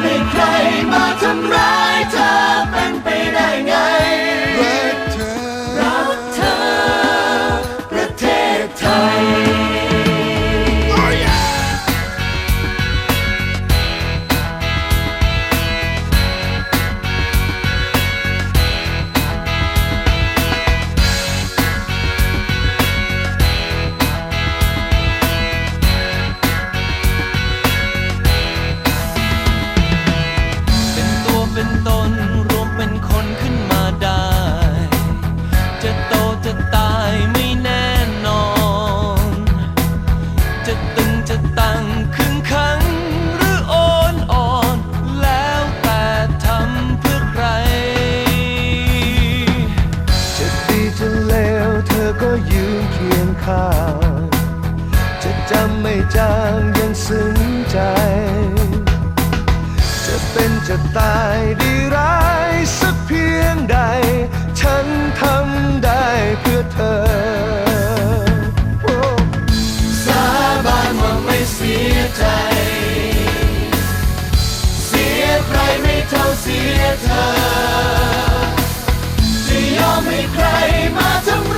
ไม่ใครมาทำร้ายเธอเป็นไปได้ไง อยืนเคียงข้าง จะจำไม่จางยังซึ้งใจ จะเป็นจะตายดีร้ายสักเพียงใด ฉันทำได้เพื่อเธอ สาบานว่าไม่เสียใจ เสียใครไม่เท่าเสียเธอ จะยอมให้ใครมาทำ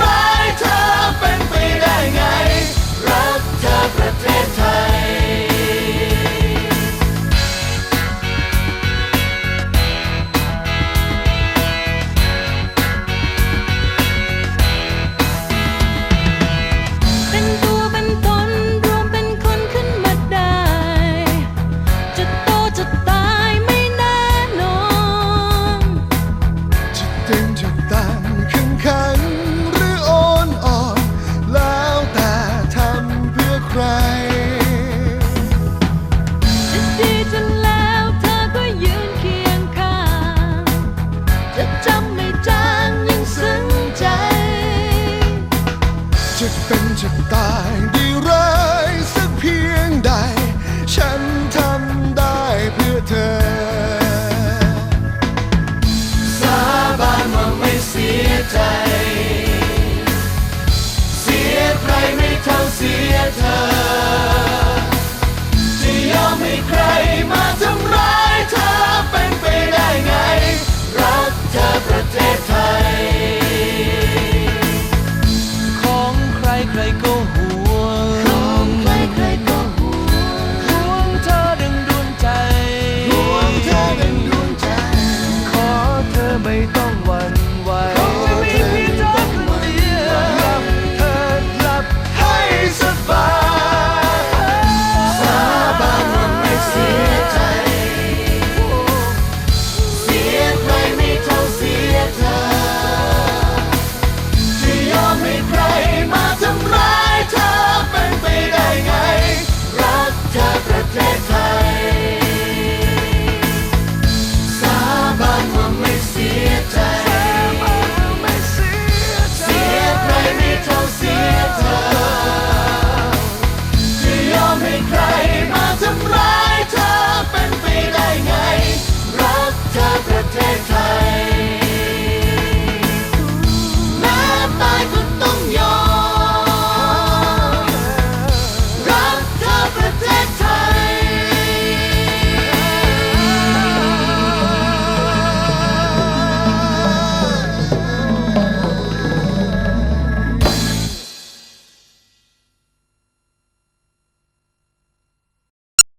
ร้าย say